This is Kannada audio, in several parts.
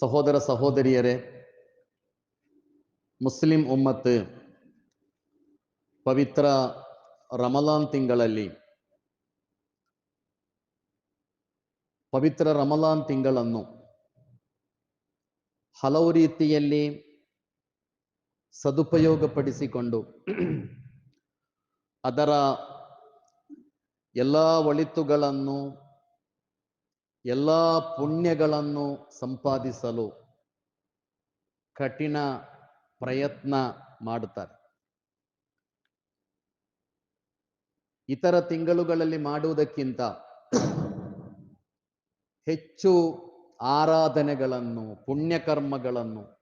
ಸಹೋದರ ಸಹೋದರಿಯರೇ, ಮುಸ್ಲಿಂ ಉಮ್ಮತ್, ಪವಿತ್ರ ರಮಲಾನ್ ತಿಂಗಳಲ್ಲಿ, ಪವಿತ್ರ ರಮಲಾನ್ ತಿಂಗಳನ್ನು ಹಲವು ರೀತಿಯಲ್ಲಿ ಸದುಪಯೋಗಪಡಿಸಿಕೊಂಡು, ಅದರ ಎಲ್ಲ ಒಳಿತುಗಳನ್ನು ಎಲ್ಲ ಪುಣ್ಯಗಳನ್ನು ಸಂಪಾದಿಸಲು ಕಠಿಣ ಪ್ರಯತ್ನ ಮಾಡುತ್ತಾರೆ. ಇತರ ತಿಂಗಳುಗಳಲ್ಲಿ ಮಾಡುವುದಕ್ಕಿಂತ ಹೆಚ್ಚು ಆರಾಧನೆಗಳನ್ನು, ಪುಣ್ಯಕರ್ಮಗಳನ್ನು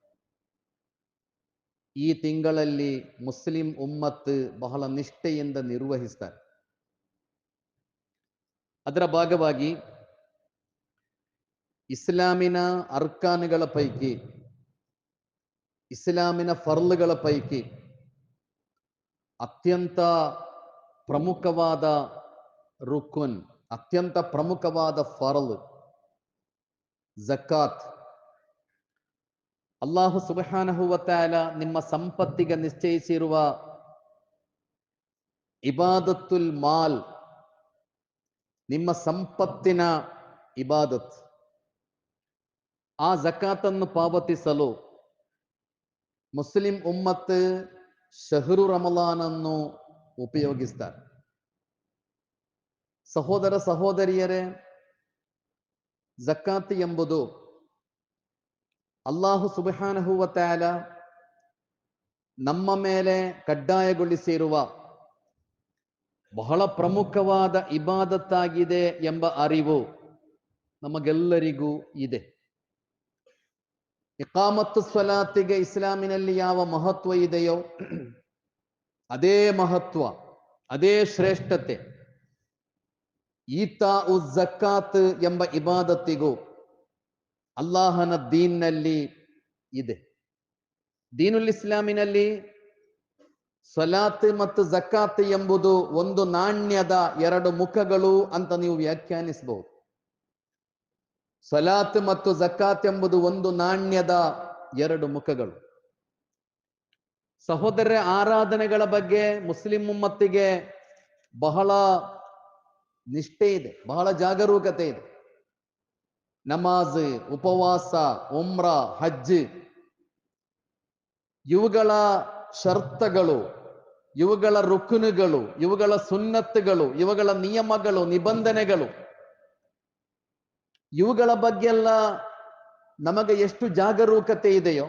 ಈ ತಿಂಗಳಲ್ಲಿ ಮುಸ್ಲಿಂ ಉಮ್ಮತ್ ಬಹಳ ನಿಷ್ಠೆಯಿಂದ ನಿರ್ವಹಿಸ್ತಾರೆ. ಅದರ ಭಾಗವಾಗಿ ಇಸ್ಲಾಮಿನ ಅರ್ಕಾನ್ಗಳ ಪೈಕಿ, ಇಸ್ಲಾಮಿನ ಫರ್ಲ್ಗಳ ಪೈಕಿ ಅತ್ಯಂತ ಪ್ರಮುಖವಾದ ರುಕುನ್, ಅತ್ಯಂತ ಪ್ರಮುಖವಾದ ಫರ್ಲ್, ಜಕಾತ್. ಅಲ್ಲಾಹು ಸುಬಹಾನಹುವತಾಲ ನಿಮ್ಮ ಸಂಪತ್ತಿಗೆ ನಿಶ್ಚಯಿಸಿರುವ ಇಬಾದತ್ತುಲ್ ಮಾಲ್, ನಿಮ್ಮ ಸಂಪತ್ತಿನ ಇಬಾದತ್. ಆ ಜಕಾತನ್ನು ಪಾವತಿಸಲು ಮುಸ್ಲಿಂ ಉಮ್ಮತ್ ಶಹರು ರಮಲಾನನ್ನು ಉಪಯೋಗಿಸ್ತಾರೆ. ಸಹೋದರ ಸಹೋದರಿಯರೇ, ಜಕಾತ್ ಎಂಬುದು ಅಲ್ಲಾಹು ಸುಬಹಾನಹುವತಾಲ ನಮ್ಮ ಮೇಲೆ ಕಡ್ಡಾಯಗೊಳಿಸಿರುವ ಬಹಳ ಪ್ರಮುಖವಾದ ಇಬಾದತ್ತಾಗಿದೆ ಎಂಬ ಅರಿವು ನಮಗೆಲ್ಲರಿಗೂ ಇದೆ. ಇಕಾಮತ್ತು ಸ್ವಲಾತಿಗೆ ಇಸ್ಲಾಮಿನಲ್ಲಿ ಯಾವ ಮಹತ್ವ ಇದೆಯೋ, ಅದೇ ಮಹತ್ವ, ಅದೇ ಶ್ರೇಷ್ಠತೆ. ಈತಾ ಉ ಜಕಾತ್ ಎಂಬ ಇಬಾದತ್ತಿಗೂ ಅಲ್ಲಾಹನ ದೀನ್ನಲ್ಲಿ ಇದೆ. ದೀನುಲ್ ಇಸ್ಲಾಮಿನಲ್ಲಿ ಸ್ವಲಾತ್ ಮತ್ತು ಜಕಾತ್ ಎಂಬುದು ಒಂದು ನಾಣ್ಯದ ಎರಡು ಮುಖಗಳು ಅಂತ ನೀವು ವ್ಯಾಖ್ಯಾನಿಸಬಹುದು. ಸಲಾತ್ ಮತ್ತು ಜಕಾತ್ ಎಂಬುದು ಒಂದು ನಾಣ್ಯದ ಎರಡು ಮುಖಗಳು. ಸಹೋದರ ಆರಾಧನೆಗಳ ಬಗ್ಗೆ ಮುಸ್ಲಿಂ ಉಮ್ಮತ್ತಿಗೆ ಬಹಳ ನಿಷ್ಠೆ ಇದೆ, ಬಹಳ ಜಾಗರೂಕತೆ ಇದೆ. ನಮಾಜ್, ಉಪವಾಸ, ಉಮ್ರ, ಹಜ್, ಇವುಗಳ ಶರ್ತಗಳು ಇವುಗಳ ರುಕ್ನುಗಳು, ಇವುಗಳ ಸುನ್ನತ್ತುಗಳು, ಇವುಗಳ ನಿಯಮಗಳು, ನಿಬಂಧನೆಗಳು ಇವುಗಳ ಬಗ್ಗೆಲ್ಲ ನಮಗೆ ಎಷ್ಟು ಜಾಗರೂಕತೆ ಇದೆಯೋ,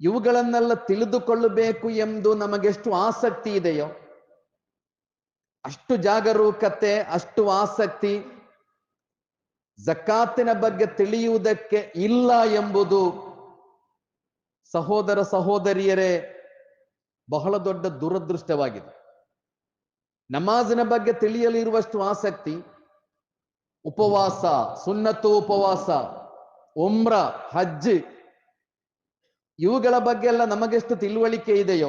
ಇವುಗಳನ್ನೆಲ್ಲ ತಿಳಿದುಕೊಳ್ಳಬೇಕು ಎಂದು ನಮಗೆಷ್ಟು ಆಸಕ್ತಿ ಇದೆಯೋ, ಅಷ್ಟು ಜಾಗರೂಕತೆ, ಅಷ್ಟು ಆಸಕ್ತಿ ಜಕಾತಿನ ಬಗ್ಗೆ ತಿಳಿಯುವುದಕ್ಕೆ ಇಲ್ಲ ಎಂಬುದು ಸಹೋದರ ಸಹೋದರಿಯರೇ ಬಹಳ ದೊಡ್ಡ ದುರದೃಷ್ಟವಾಗಿದೆ. ನಮಾಜಿನ ಬಗ್ಗೆ ತಿಳಿಯಲಿರುವಷ್ಟು ಆಸಕ್ತಿ ಉಪವಾಸ, ಸುನ್ನತ್ತು ಉಪವಾಸ, ಉಮ್ರ ಹಜ್ ಇವುಗಳ ಬಗ್ಗೆ ಎಲ್ಲ ನಮಗೆಷ್ಟು ತಿಳುವಳಿಕೆ ಇದೆಯೋ?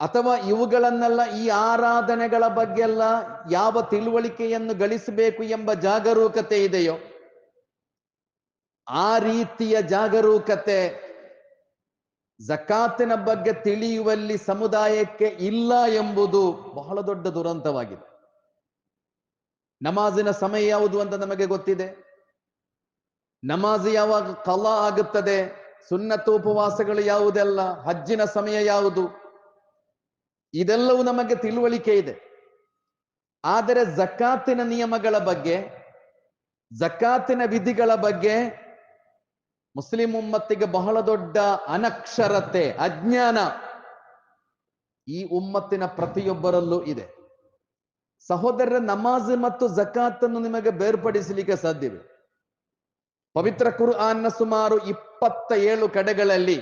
ಅಥವಾ ಇವುಗಳನ್ನೆಲ್ಲ ಈ ಆರಾಧನೆಗಳ ಬಗ್ಗೆ ಎಲ್ಲ ಯಾವ ತಿಳುವಳಿಕೆಯನ್ನು ಗಳಿಸಬೇಕು ಎಂಬ ಜಾಗರೂಕತೆ ಇದೆಯೋ? ಆ ರೀತಿಯ ಜಾಗರೂಕತೆ ಜಕಾತಿನ ಬಗ್ಗೆ ತಿಳಿಯುವಲ್ಲಿ ಸಮುದಾಯಕ್ಕೆ ಇಲ್ಲ ಎಂಬುದು ಬಹಳ ದೊಡ್ಡ ದುರಂತವಾಗಿದೆ. ನಮಾಜಿನ ಸಮಯ ಯಾವುದು ಅಂತ ನಮಗೆ ಗೊತ್ತಿದೆ? ನಮಾಜ್ ಯಾವಾಗ ಕಲಾ ಆಗುತ್ತದೆ? ಸುನ್ನತ್ತು ಉಪವಾಸಗಳು ಯಾವುದೆಲ್ಲ ಹಜ್ಜಿನ ಸಮಯ ಯಾವುದು? ಇದೆಲ್ಲವೂ ನಮಗೆ ತಿಳುವಳಿಕೆ ಇದೆ. ಆದರೆ ಜಕಾತಿನ ನಿಯಮಗಳ ಬಗ್ಗೆ, ಜಕಾತಿನ ವಿಧಿಗಳ ಬಗ್ಗೆ ಮುಸ್ಲಿಂ ಉಮ್ಮತ್ತಿಗೆ ಬಹಳ ದೊಡ್ಡ ಅನಕ್ಷರತೆ, ಅಜ್ಞಾನ ಈ ಉಮ್ಮತ್ತಿನ ಪ್ರತಿಯೊಬ್ಬರಲ್ಲೂ ಇದೆ. ಸಹೋದರರ ನಮಾಜ್ ಮತ್ತು ಜಕಾತನ್ನು ನಿಮಗೆ ಬೇರ್ಪಡಿಸಲಿಕ್ಕೆ ಸಾಧ್ಯವಿಲ್ಲ ಪವಿತ್ರ ಕುರ್ಆನ್ನ ಸುಮಾರು ಇಪ್ಪತ್ತ ಏಳು ಕಡೆಗಳಲ್ಲಿ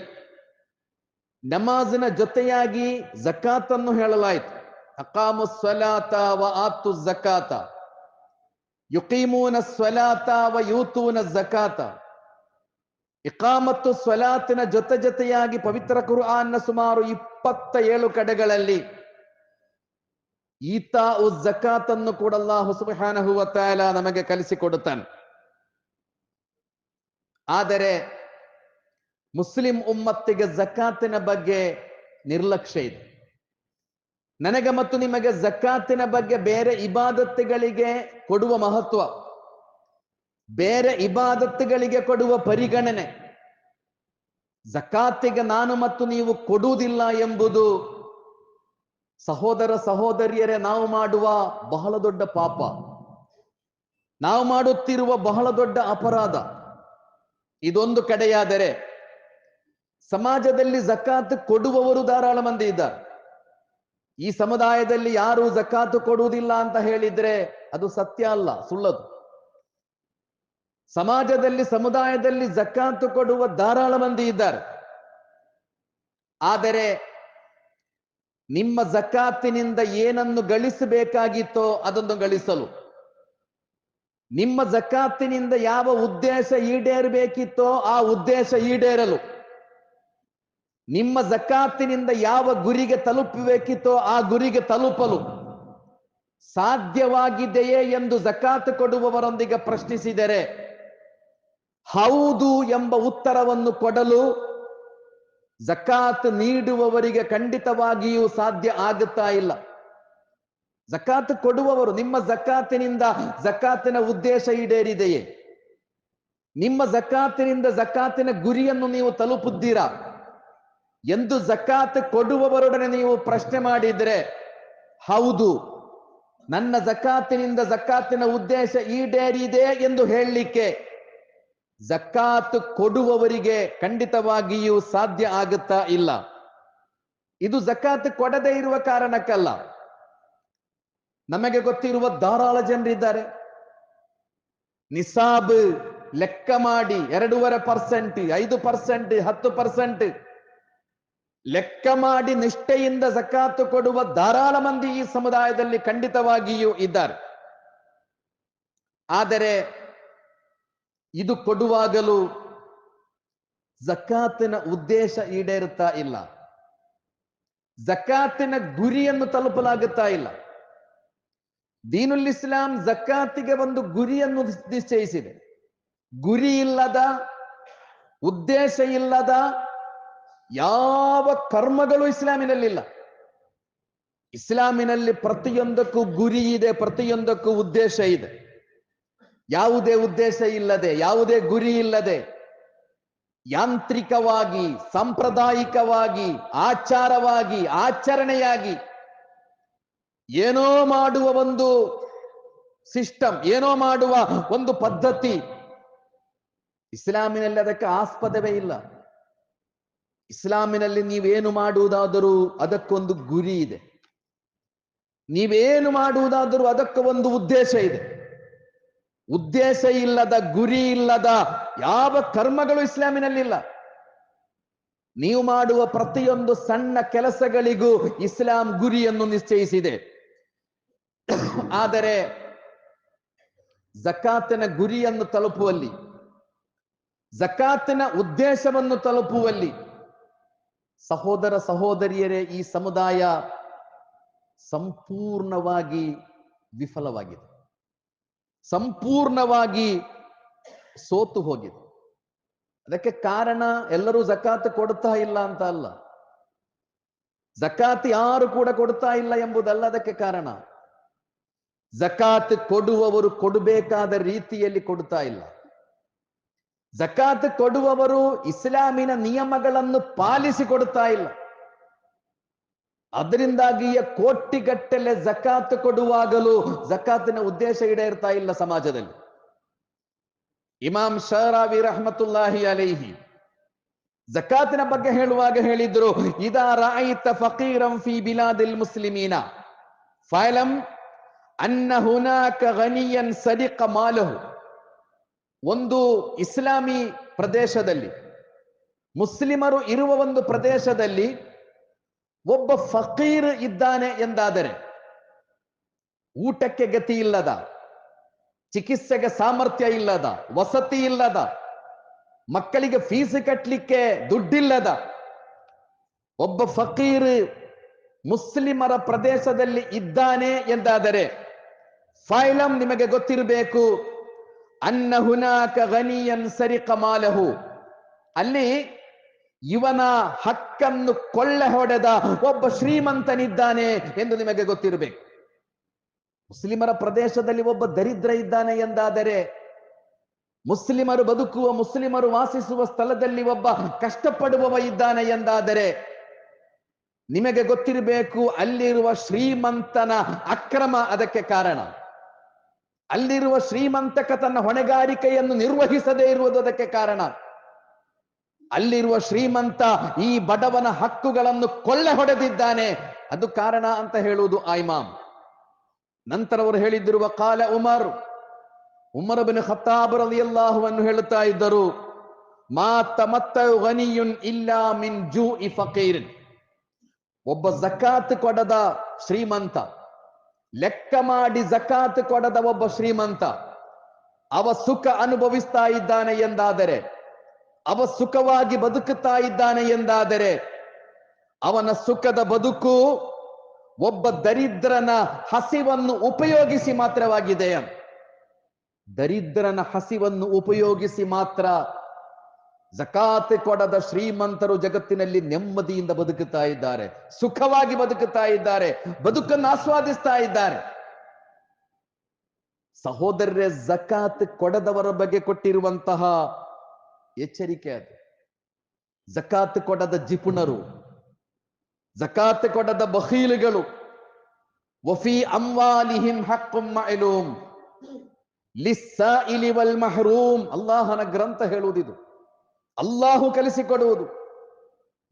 ನಮಾಜಿನ ಜೊತೆಯಾಗಿ ಜಕಾತನ್ನು ಹೇಳಲಾಯಿತು. ಅಕಾಮು ಸ್ವಲಾತ ವ ಆತು ಜಕಾತ, ಯುಕೀಮೂನ ಸ್ವಲಾತ ವ ಯೂತೂನ ಜಕಾತ. ಇಕಾಮತ್ತು ಸ್ವಲಾತಿನ ಜೊತೆ ಜೊತೆಯಾಗಿ ಪವಿತ್ರ ಕುರ್ಆನ್ನ ಸುಮಾರು ಇಪ್ಪತ್ತ ಏಳು ಕಡೆಗಳಲ್ಲಿ ಈತಾ ಉ ಜಕಾತನ್ನು ಕೂಡ ಅಲ್ಲಾಹು ಸುಬ್ಹಾನಹು ವ ನಮಗೆ ಕಲಿಸಿಕೊಡುತ್ತಾನೆ ಆದರೆ ಮುಸ್ಲಿಂ ಉಮ್ಮತ್ತಿಗೆ ಜಕಾತಿನ ಬಗ್ಗೆ ನಿರ್ಲಕ್ಷ್ಯ ಇದೆ. ನನಗೆ ಮತ್ತು ನಿಮಗೆ ಜಕಾತಿನ ಬಗ್ಗೆ ಬೇರೆ ಇಬಾದತ್ತುಗಳಿಗೆ ಕೊಡುವ ಮಹತ್ವ, ಬೇರೆ ಇಬಾದತ್ತುಗಳಿಗೆ ಕೊಡುವ ಪರಿಗಣನೆ ಜಕಾತಿಗೆ ನಾನು ಮತ್ತು ನೀವು ಕೊಡುವುದಿಲ್ಲ ಎಂಬುದು ಸಹೋದರ ಸಹೋದರಿಯರೇ, ನಾವು ಮಾಡುವ ಬಹಳ ದೊಡ್ಡ ಪಾಪ. ನಾವು ಮಾಡುತ್ತಿರುವ ಬಹಳ ದೊಡ್ಡ ಅಪರಾಧ. ಇದೊಂದು ಕಡೆಯಾದರೆ ಸಮಾಜದಲ್ಲಿ ಜಕಾತ್ ಕೊಡುವವರು ಧಾರಾಳ ಮಂದಿ ಇದ್ದಾರೆ. ಈ ಸಮುದಾಯದಲ್ಲಿ ಯಾರು ಜಕಾತು ಕೊಡುವುದಿಲ್ಲ ಅಂತ ಹೇಳಿದ್ರೆ ಅದು ಸತ್ಯ ಅಲ್ಲ, ಸುಳ್ಳದು. ಸಮಾಜದಲ್ಲಿ, ಸಮುದಾಯದಲ್ಲಿ ಜಕಾತು ಕೊಡುವ ಧಾರಾಳ ಮಂದಿ ಇದ್ದಾರೆ. ಆದರೆ ನಿಮ್ಮ ಜಕಾತಿನಿಂದ ಏನನ್ನು ಗಳಿಸಬೇಕಾಗಿತ್ತೋ ಅದನ್ನು ಗಳಿಸಲು. ನಿಮ್ಮ ಜಕಾತಿನಿಂದ ಯಾವ ಉದ್ದೇಶ ಈಡೇರಬೇಕಿತ್ತೋ ಆ ಉದ್ದೇಶ ಈಡೇರಲು. ನಿಮ್ಮ ಜಕಾತಿನಿಂದ ಯಾವ ಗುರಿಗೆ ತಲುಪಬೇಕಿತ್ತೋ ಆ ಗುರಿಗೆ ತಲುಪಲು. ಸಾಧ್ಯವಾಗಿದೆಯೇ ಎಂದು ಜಕಾತ್ ಕೊಡುವವರೊಂದಿಗೆ ಪ್ರಶ್ನಿಸಿದರೆ, ಹೌದು ಎಂಬ ಉತ್ತರವನ್ನು ಕೊಡಲು ಜಕಾತ್ ನೀಡುವವರಿಗೆ ಖಂಡಿತವಾಗಿಯೂ ಸಾಧ್ಯ ಆಗುತ್ತಾ ಇಲ್ಲ. ಜಕಾತ್ ಕೊಡುವವರು, ನಿಮ್ಮ ಜಕಾತಿನಿಂದ ಜಕಾತಿನ ಉದ್ದೇಶ ಈಡೇರಿದೆಯೇ? ನಿಮ್ಮ ಜಕಾತಿನಿಂದ ಜಕಾತಿನ ಗುರಿಯನ್ನು ನೀವು ತಲುಪುದ್ದೀರಾ ಎಂದು ಜಕಾತ್ ಕೊಡುವವರೊಡನೆ ನೀವು ಪ್ರಶ್ನೆ ಮಾಡಿದರೆ, ಹೌದು, ನನ್ನ ಜಕಾತಿನಿಂದ ಜಕಾತಿನ ಉದ್ದೇಶ ಈಡೇರಿದೆ ಎಂದು ಹೇಳಲಿಕ್ಕೆ ಜಕಾತ್ ಕೊಡುವವರಿಗೆ ಖಂಡಿತವಾಗಿಯೂ ಸಾಧ್ಯ ಆಗುತ್ತಾ ಇಲ್ಲ. ಇದು ಜಕಾತ್ ಕೊಡದೇ ಇರುವ ಕಾರಣಕ್ಕಲ್ಲ. ನಮಗೆ ಗೊತ್ತಿರುವ ಧಾರಾಳ ಜನರಿದ್ದಾರೆ. ನಿಸಾಬ್ ಲೆಕ್ಕ ಮಾಡಿ ಎರಡೂವರೆ ಪರ್ಸೆಂಟ್, ಐದು ಪರ್ಸೆಂಟ್, ಹತ್ತು ಪರ್ಸೆಂಟ್ ಲೆಕ್ಕ ಮಾಡಿ ನಿಷ್ಠೆಯಿಂದ ಜಕಾತು ಕೊಡುವ ಧಾರಾಳ ಮಂದಿ ಈ ಸಮುದಾಯದಲ್ಲಿ ಖಂಡಿತವಾಗಿಯೂ ಇದ್ದಾರೆ. ಆದರೆ ಇದು ಕೊಡುವಾಗಲೂ ಜಕಾತಿನ ಉದ್ದೇಶ ಈಡೇರುತ್ತಾ ಇಲ್ಲ. ಜಕಾತಿನ ಗುರಿಯನ್ನು ತಲುಪಲಾಗುತ್ತಾ ಇಲ್ಲ. ದೀನುಲ್ ಇಸ್ಲಾಂ ಜಕಾತಿಗೆ ಒಂದು ಗುರಿಯನ್ನು ನಿಶ್ಚಯಿಸಿದೆ. ಗುರಿ ಇಲ್ಲದ, ಉದ್ದೇಶ ಇಲ್ಲದ ಯಾವ ಕರ್ಮಗಳು ಇಸ್ಲಾಮಿನಲ್ಲಿಲ್ಲ. ಇಸ್ಲಾಮಿನಲ್ಲಿ ಪ್ರತಿಯೊಂದಕ್ಕೂ ಗುರಿ ಇದೆ, ಪ್ರತಿಯೊಂದಕ್ಕೂ ಉದ್ದೇಶ ಇದೆ. ಯಾವುದೇ ಉದ್ದೇಶ ಇಲ್ಲದೆ, ಯಾವುದೇ ಗುರಿ ಇಲ್ಲದೆ, ಯಾಂತ್ರಿಕವಾಗಿ, ಸಾಂಪ್ರದಾಯಿಕವಾಗಿ, ಆಚಾರವಾಗಿ, ಆಚರಣೆಯಾಗಿ ಏನೋ ಮಾಡುವ ಒಂದು ಸಿಸ್ಟಮ್, ಏನೋ ಮಾಡುವ ಒಂದು ಪದ್ಧತಿ ಇಸ್ಲಾಮಿನಲ್ಲಿ ಅದಕ್ಕೆ ಆಸ್ಪದವೇ ಇಲ್ಲ. ಇಸ್ಲಾಮಿನಲ್ಲಿ ನೀವೇನು ಮಾಡುವುದಾದರೂ ಅದಕ್ಕೊಂದು ಗುರಿ ಇದೆ. ನೀವೇನು ಮಾಡುವುದಾದರೂ ಅದಕ್ಕೆ ಒಂದು ಉದ್ದೇಶ ಇದೆ. ಉದ್ದೇಶ ಇಲ್ಲದ, ಗುರಿ ಇಲ್ಲದ, ಯಾವ ಕರ್ಮಗಳು ಇಸ್ಲಾಮಿನಲ್ಲಿಲ್ಲ. ನೀವು ಮಾಡುವ ಪ್ರತಿಯೊಂದು ಸಣ್ಣ ಕೆಲಸಗಳಿಗೂ ಇಸ್ಲಾಂ ಗುರಿಯನ್ನು ನಿಶ್ಚಯಿಸಿದೆ. ಆದರೆ ಜಕಾತಿನ ಗುರಿಯನ್ನು ತಲುಪುವಲ್ಲಿ, ಜಕಾತಿನ ಉದ್ದೇಶವನ್ನು ತಲುಪುವಲ್ಲಿ ಸಹೋದರ ಸಹೋದರಿಯರೇ ಈ ಸಮುದಾಯ ಸಂಪೂರ್ಣವಾಗಿ ವಿಫಲವಾಗಿದೆ. ಸಂಪೂರ್ಣವಾಗಿ ಸೋತು ಹೋಗಿದೆ. ಅದಕ್ಕೆ ಕಾರಣ ಎಲ್ಲರೂ ಜಕಾತ್ ಕೊಡ್ತಾ ಇಲ್ಲ ಅಂತ ಅಲ್ಲ. ಜಕಾತ್ ಯಾರು ಕೂಡ ಕೊಡ್ತಾ ಇಲ್ಲ ಎಂಬುದಲ್ಲ ಅದಕ್ಕೆ ಕಾರಣ. ಜಕಾತ್ ಕೊಡುವವರು ಕೊಡಬೇಕಾದ ರೀತಿಯಲ್ಲಿ ಕೊಡ್ತಾ ಇಲ್ಲ. ಜಕಾತ್ ಕೊಡುವವರು ಇಸ್ಲಾಮಿನ ನಿಯಮಗಳನ್ನು ಪಾಲಿಸಿ ಕೊಡ್ತಾ ಇಲ್ಲ. ಅದರಿಂದಾಗಿಯೇ ಕೋಟಿಗಟ್ಟಲೆ ಜಕಾತ್ ಕೊಡುವಾಗಲೂ ಜಕಾತಿನ ಉದ್ದೇಶ ಈಡೇರ್ತಾ ಇಲ್ಲ ಸಮಾಜದಲ್ಲಿ. ಇಮಾಮ್ ಶರಾವಿ ರಹಮತುಲ್ಲಾಹಿ ಅಲೈಹಿ ಜಕಾತಿನ ಬಗ್ಗೆ ಹೇಳುವಾಗ ಹೇಳಿದ್ರು, ಇದಾ ರಾಯಿತ ಫಕೀರಂ ಫಿ ಬಿಲಾದಿಲ್ ಮುಸ್ಲಿಮೀನ ಫೈಲಂ ಅನ್ನ ಹುನಾಕ ಗನಿಯನ್ ಸದಿಕ ಮಾಲಹು. ಒಂದು ಇಸ್ಲಾಮಿ ಪ್ರದೇಶದಲ್ಲಿ, ಮುಸ್ಲಿಮರು ಇರುವ ಒಂದು ಪ್ರದೇಶದಲ್ಲಿ ಒಬ್ಬ ಫಕೀರ್ ಇದ್ದಾನೆ ಎಂದಾದರೆ ಊಟಕ್ಕೆ ಗತಿ ಇಲ್ಲದ, ಚಿಕಿತ್ಸೆಗೆ ಸಾಮರ್ಥ್ಯ ಇಲ್ಲದ, ವಸತಿ ಇಲ್ಲದ, ಮಕ್ಕಳಿಗೆ ಫೀಸ್ ಕಟ್ಟಲಿಕ್ಕೆ ದುಡ್ಡಿಲ್ಲದ ಒಬ್ಬ ಫಕೀರ್ ಮುಸ್ಲಿಮರ ಪ್ರದೇಶದಲ್ಲಿ ಇದ್ದಾನೆ ಎಂದಾದರೆ ಫೈಲಂ ನಿಮಗೆ ಗೊತ್ತಿರಬೇಕು, ಅನ್ನ ಹುನಾಕ ಗನಿಯನ್ ಸರಿ ಕಮಾಲಹು ಅಲ್ಲಿ ಇವನ ಹಕ್ಕನ್ನು ಕೊಳ್ಳೆ ಹೊಡೆದ ಒಬ್ಬ ಶ್ರೀಮಂತನಿದ್ದಾನೆ ಎಂದು ನಿಮಗೆ ಗೊತ್ತಿರಬೇಕು. ಮುಸ್ಲಿಮರ ಪ್ರದೇಶದಲ್ಲಿ ಒಬ್ಬ ದರಿದ್ರ ಇದ್ದಾನೆ ಎಂದಾದರೆ, ಮುಸ್ಲಿಮರು ಬದುಕುವ, ಮುಸ್ಲಿಮರು ವಾಸಿಸುವ ಸ್ಥಳದಲ್ಲಿ ಒಬ್ಬ ಕಷ್ಟಪಡುವವ ಇದ್ದಾನೆ ಎಂದಾದರೆ, ನಿಮಗೆ ಗೊತ್ತಿರಬೇಕು ಅಲ್ಲಿರುವ ಶ್ರೀಮಂತನ ಅಕ್ರಮ ಅದಕ್ಕೆ ಕಾರಣ. ಅಲ್ಲಿರುವ ಶ್ರೀಮಂತಕ ತನ್ನ ಹೊಣೆಗಾರಿಕೆಯನ್ನು ನಿರ್ವಹಿಸದೇ ಇರುವುದು ಅದಕ್ಕೆ ಕಾರಣ. ಅಲ್ಲಿರುವ ಶ್ರೀಮಂತ ಈ ಬಡವನ ಹಕ್ಕುಗಳನ್ನು ಕೊಳ್ಳೆ ಹೊಡೆದಿದ್ದಾನೆ. ಅದು ಕಾರಣ ಅಂತ ಹೇಳುವುದು ಆಯ್ಮಾಮ್ ನಂತರ ಅವರು ಹೇಳಿದ್ದಿರುವ ಕಾಲ ಉಮರ್. ಉಮರ್ ಬಿನ್ ಖತ್ತಾಬ್ ರಲಿಯಲ್ಲಾಹುವನ್ನು ಹೇಳುತ್ತಾ ಇದ್ದರು, ಮಾ ಗನಿಯುನ್ ಇಲ್ಲಾ ಮಿನ್ ಜೂ ಒಬ್ಬ ಜಕಾತ್ ಕೊಡದ ಶ್ರೀಮಂತ, ಲೆಕ್ಕ ಮಾಡಿ ಜಕಾತ್ ಕೊಡದ ಒಬ್ಬ ಶ್ರೀಮಂತ, ಅವ ಸುಖ ಅನುಭವಿಸ್ತಾ ಇದ್ದಾನೆ ಎಂದಾದರೆ ಅವ ಸುಖವಾಗಿ ಬದುಕುತ್ತಾ ಇದ್ದಾನೆ ಎಂದಾದರೆ ಅವನ ಸುಖದ ಬದುಕು ಒಬ್ಬ ದರಿದ್ರನ ಹಸಿವನ್ನು ಉಪಯೋಗಿಸಿ ಮಾತ್ರವಾಗಿದೆ. ದರಿದ್ರನ ಹಸಿವನ್ನು ಉಪಯೋಗಿಸಿ ಮಾತ್ರ ಜಕಾತ್ ಕೊಡದ ಶ್ರೀಮಂತರು ಜಗತ್ತಿನಲ್ಲಿ ನೆಮ್ಮದಿಯಿಂದ ಬದುಕುತ್ತಾ ಇದ್ದಾರೆ. ಸುಖವಾಗಿ ಬದುಕುತ್ತಾ ಇದ್ದಾರೆ. ಬದುಕನ್ನು ಆಸ್ವಾದಿಸ್ತಾ ಇದ್ದಾರೆ. ಸಹೋದರರೇ, ಜಕಾತ್ ಕೊಡದವರ ಬಗ್ಗೆ ಕೊಟ್ಟಿರುವಂತಹ ಎಚ್ಚರಿಕೆ ಅದು. ಜಕಾತ್ ಕೊಡದ ಜಿಪುಣರು, ಜಕಾತ್ ಕೊಡದ ಬಹೀಲುಗಳು ವಫಿ ಅಂವಾಲಿಹಿಂ ಹಕ್ಕುಂ ಮಅಲೂಮ್ ಲಿಸ್ಸಾಯಿಲಿ ವಲ್ ಮಹರೂಮ್. ಅಲ್ಲಾಹನ ಗ್ರಂಥ ಹೇಳುವುದಿದು. ಅಲ್ಲಾಹು ಕಲಿಸಿಕೊಡುವುದು.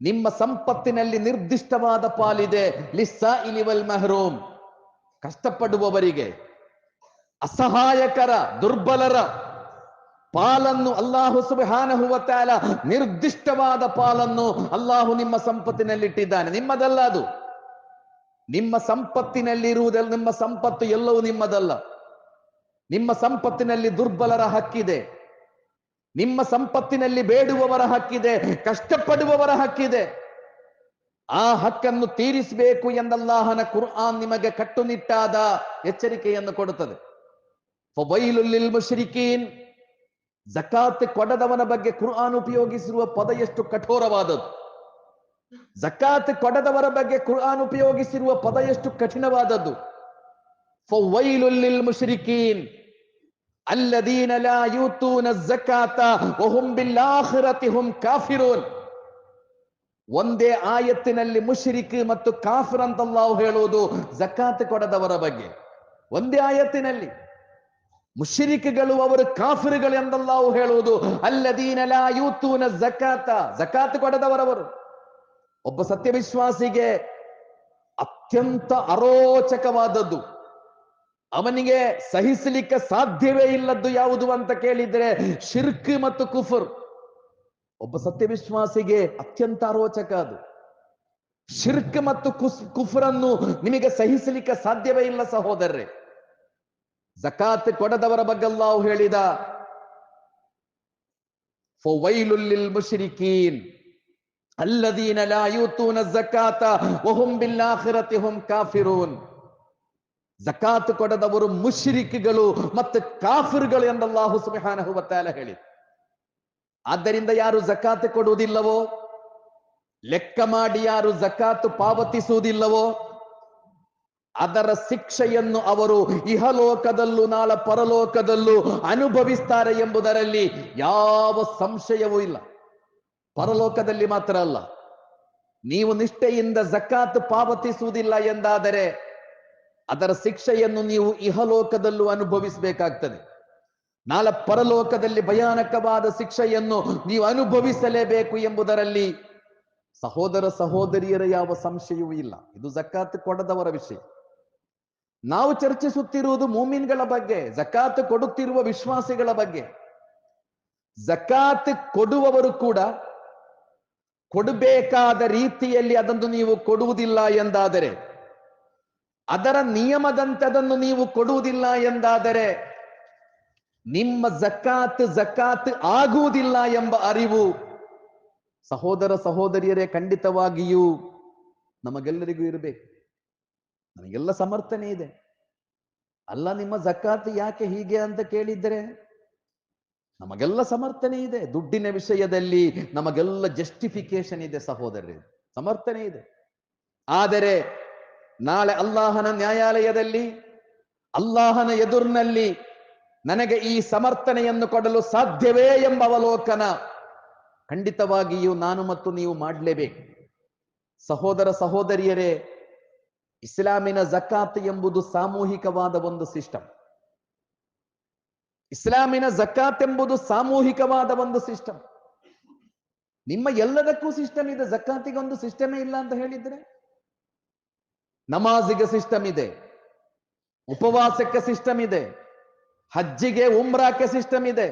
ನಿಮ್ಮ ಸಂಪತ್ತಿನಲ್ಲಿ ನಿರ್ದಿಷ್ಟವಾದ ಪಾಲಿದೆ. ಲಿಸ್ಸ ಇಲಿವಲ್ ಮೆಹರೂಮ್. ಕಷ್ಟಪಡುವವರಿಗೆ ಅಸಹಾಯಕರ, ದುರ್ಬಲರ ಪಾಲನ್ನು ಅಲ್ಲಾಹು ತಆಲ ನಿರ್ದಿಷ್ಟವಾದ ಪಾಲನ್ನು ಅಲ್ಲಾಹು ನಿಮ್ಮ ಸಂಪತ್ತಿನಲ್ಲಿಟ್ಟಿದ್ದಾನೆ. ನಿಮ್ಮದಲ್ಲ ಅದು. ನಿಮ್ಮ ಸಂಪತ್ತಿನಲ್ಲಿ ಇರುವುದಲ್ಲ ನಿಮ್ಮ ಸಂಪತ್ತು ಎಲ್ಲವೂ ನಿಮ್ಮದಲ್ಲ. ನಿಮ್ಮ ಸಂಪತ್ತಿನಲ್ಲಿ ದುರ್ಬಲರ ಹಕ್ಕಿದೆ. ನಿಮ್ಮ ಸಂಪತ್ತಿನಲ್ಲಿ ಬೇಡುವವರ ಹಕ್ಕಿದೆ, ಕಷ್ಟಪಡುವವರ ಹಕ್ಕಿದೆ. ಆ ಹಕ್ಕನ್ನು ತೀರಿಸಬೇಕು ಎಂದಲ್ಲಾಹನ ಕುರ್ಆನ್ ನಿಮಗೆ ಕಟ್ಟುನಿಟ್ಟಾದ ಎಚ್ಚರಿಕೆಯನ್ನು ಕೊಡುತ್ತದೆ. ಫವೈಲುಲ್ ಮುಶ್ರಿಕೀನ್. ಜಕಾತ್ ಕೊಡದವನ ಬಗ್ಗೆ ಕುರ್ಆನ್ ಉಪಯೋಗಿಸಿರುವ ಪದ ಎಷ್ಟು ಕಠೋರವಾದದ್ದು. ಜಕಾತ್ ಕೊಡದವರ ಬಗ್ಗೆ ಕುರ್ಆನ್ ಉಪಯೋಗಿಸಿರುವ ಪದ ಎಷ್ಟು ಕಠಿಣವಾದದ್ದು. ಮುಶ್ರಿಕೀನ್. ಅಲ್ಲದೀನ ಲಾ ಯೂತೂನ ಜಕಾತ, ವಹುಂ ಬಿಲ್ಲಾಖಿರತಿ ಹುಂ ಕಾಫಿರೂನ್. ಒಂದೇ ಆಯತ್ತಿನಲ್ಲಿ ಮುಷರಿಕ್ ಮತ್ತು ಕಾಫಿರ್ ಅಂತ ಹೇಳುವುದು ಜಕಾತ್ ಕೊಡದವರ ಬಗ್ಗೆ. ಒಂದೇ ಆಯತ್ತಿನಲ್ಲಿ. ಮುಶ್ರಿಕ್ಗಳು ಅವರು ಕಾಫಿರುಗಳು ಎಂದಲ್ಲಾವು ಹೇಳುವುದು. ಅಲ್ಲದೀನಲ ಯೂತೂನ ಜಕಾತ ಜಕಾತ್ ಕೊಡದವರವರು ಒಬ್ಬ ಸತ್ಯವಿಶ್ವಾಸಿಗೆ ಅತ್ಯಂತ ಅರೋಚಕವಾದದ್ದು. ಅವನಿಗೆ ಸಹಿಸಲಿಕ್ಕೆ ಸಾಧ್ಯವೇ ಇಲ್ಲದ್ದು ಯಾವುದು ಅಂತ ಕೇಳಿದ್ರೆ ಶಿರ್ಕ್ ಮತ್ತು ಕುಫರ್. ಒಬ್ಬ ಸತ್ಯವಿಶ್ವಾಸಿಗೆ ಅತ್ಯಂತ ಅರೋಚಕ ಅದು. ಶಿರ್ಕ್ ಮತ್ತು ಕುಸ್, ಕುಫರನ್ನು ನಿಮಗೆ ಸಹಿಸಲಿಕ್ಕೆ ಸಾಧ್ಯವೇ ಇಲ್ಲ ಸಹೋದರರೇ. ಜಕಾತ್ ಕೊಡದವರ ಬಗ್ಗೆ ಅಲ್ಲಾಹು ಹೇಳಿದ. ಫವೈಲುಲ್ ಮುಶ್ರಿಕೀನ್. ಅಲ್ಲದೀನ ಲಾ ಯೂತೂನ ಜಕಾತ ವಹುಂ ಬಿಲ್ಲಾಖಿರತಿ ಹುಂ ಕಾಫಿರೂನ್. ಜಕಾತ್ ಕೊಡದವರು ಮುಶ್ರಿಕ್ಗಳು ಮತ್ತು ಕಾಫಿರ್ಗಳು ಎಂದಲ್ಲಾಹು ಸುಬ್ಹಾನಹು ವ ತಆಲ ಹೇಳಿ ಆದ್ದರಿಂದ ಯಾರು ಜಕಾತ್ ಕೊಡುವುದಿಲ್ಲವೋ? ಲೆಕ್ಕ ಮಾಡಿ ಯಾರು ಜಕಾತ್ ಪಾವತಿಸುವುದಿಲ್ಲವೋ? ಅದರ ಶಿಕ್ಷೆಯನ್ನು ಅವರು ಇಹಲೋಕದಲ್ಲೂ ನಾಳ ಪರಲೋಕದಲ್ಲೂ ಅನುಭವಿಸ್ತಾರೆ ಎಂಬುದರಲ್ಲಿ ಯಾವ ಸಂಶಯವೂ ಇಲ್ಲ. ಪರಲೋಕದಲ್ಲಿ ಮಾತ್ರ ಅಲ್ಲ. ನೀವು ನಿಷ್ಠೆಯಿಂದ ಜಕಾತ್ ಪಾವತಿಸುವುದಿಲ್ಲ ಎಂದಾದರೆ ಅದರ ಶಿಕ್ಷೆಯನ್ನು ನೀವು ಇಹಲೋಕದಲ್ಲೂ ಅನುಭವಿಸಬೇಕಾಗ್ತದೆ. ನಾಳ ಪರಲೋಕದಲ್ಲಿ ಭಯಾನಕವಾದ ಶಿಕ್ಷೆಯನ್ನು ನೀವು ಅನುಭವಿಸಲೇಬೇಕು ಎಂಬುದರಲ್ಲಿ ಸಹೋದರ ಸಹೋದರಿಯರ ಯಾವ ಸಂಶಯವೂ ಇಲ್ಲ. ಇದು ಜಕಾತ್ ಕೊಡದವರ ವಿಷಯ. ನಾವು ಚರ್ಚಿಸುತ್ತಿರುವುದು ಮೂಮಿನ್ಗಳ ಬಗ್ಗೆ, ಜಕಾತ್ ಕೊಡುತ್ತಿರುವ ವಿಶ್ವಾಸಿಗಳ ಬಗ್ಗೆ. ಜಕಾತ್ ಕೊಡುವವರು ಕೂಡ ಕೊಡಬೇಕಾದ ರೀತಿಯಲ್ಲಿ ಅದನ್ನು ನೀವು ಕೊಡುವುದಿಲ್ಲ ಎಂದಾದರೆ, ಅದರ ನಿಯಮದಂತೆ ಅದನ್ನು ನೀವು ಕೊಡುವುದಿಲ್ಲ ಎಂದಾದರೆ, ನಿಮ್ಮ ಜಕಾತ್ ಜಕಾತ್ ಆಗುವುದಿಲ್ಲ ಎಂಬ ಅರಿವು ಸಹೋದರ ಸಹೋದರಿಯರೇ ಖಂಡಿತವಾಗಿಯೂ ನಮಗೆಲ್ಲರಿಗೂ ಇರಬೇಕು. ನನಗೆಲ್ಲ ಸಮರ್ಥನೆ ಇದೆ. ಅಲ್ಲ, ನಿಮ್ಮ ಜಕಾತ್ ಯಾಕೆ ಹೀಗೆ ಅಂತ ಕೇಳಿದ್ರೆ, ನಮಗೆಲ್ಲ ಸಮರ್ಥನೆ ಇದೆ. ದುಡ್ಡಿನ ವಿಷಯದಲ್ಲಿ ನಮಗೆಲ್ಲ ಜಸ್ಟಿಫಿಕೇಶನ್ ಇದೆ ಸಹೋದರರಿ. ಸಮರ್ಥನೆ ಇದೆ. ಆದರೆ ನಾಳೆ ಅಲ್ಲಾಹನ ನ್ಯಾಯಾಲಯದಲ್ಲಿ, ಅಲ್ಲಾಹನ ಎದುರಿನಲ್ಲಿ ನನಗೆ ಈ ಸಮರ್ಥನೆಯನ್ನು ಕೊಡಲು ಸಾಧ್ಯವೇ ಎಂಬ ಅವಲೋಕನ ಖಂಡಿತವಾಗಿಯೂ ನಾನು ಮತ್ತು ನೀವು ಮಾಡಲೇಬೇಕು. ಸಹೋದರ ಸಹೋದರಿಯರೇ ಇಸ್ಲಾಮಿನ ಜಕಾತ್ ಎಂಬುದು ಸಾಮೂಹಿಕವಾದ ಒಂದು ಸಿಸ್ಟಮ್. ಇಸ್ಲಾಮಿನ ಜಕಾತ್ ಎಂಬುದು ಸಾಮೂಹಿಕವಾದ ಒಂದು ಸಿಸ್ಟಮ್. ನಿಮ್ಮ ಎಲ್ಲದಕ್ಕೂ ಸಿಸ್ಟಮ್ ಇದೆ ಜಕಾತಿಗೊಂದು ಸಿಸ್ಟಮೇ ಇಲ್ಲ ಅಂತ ಹೇಳಿದ್ರೆ? ನಮಾಜಿಗೆ ಸಿಸ್ಟಮ್ ಇದೆ, ಉಪವಾಸಕ್ಕೆ ಸಿಸ್ಟಮ್ ಇದೆ, ಹಜ್ಜಿಗೆ, ಉಮ್ರಾಕ್ಕೆ ಸಿಸ್ಟಮ್ ಇದೆ.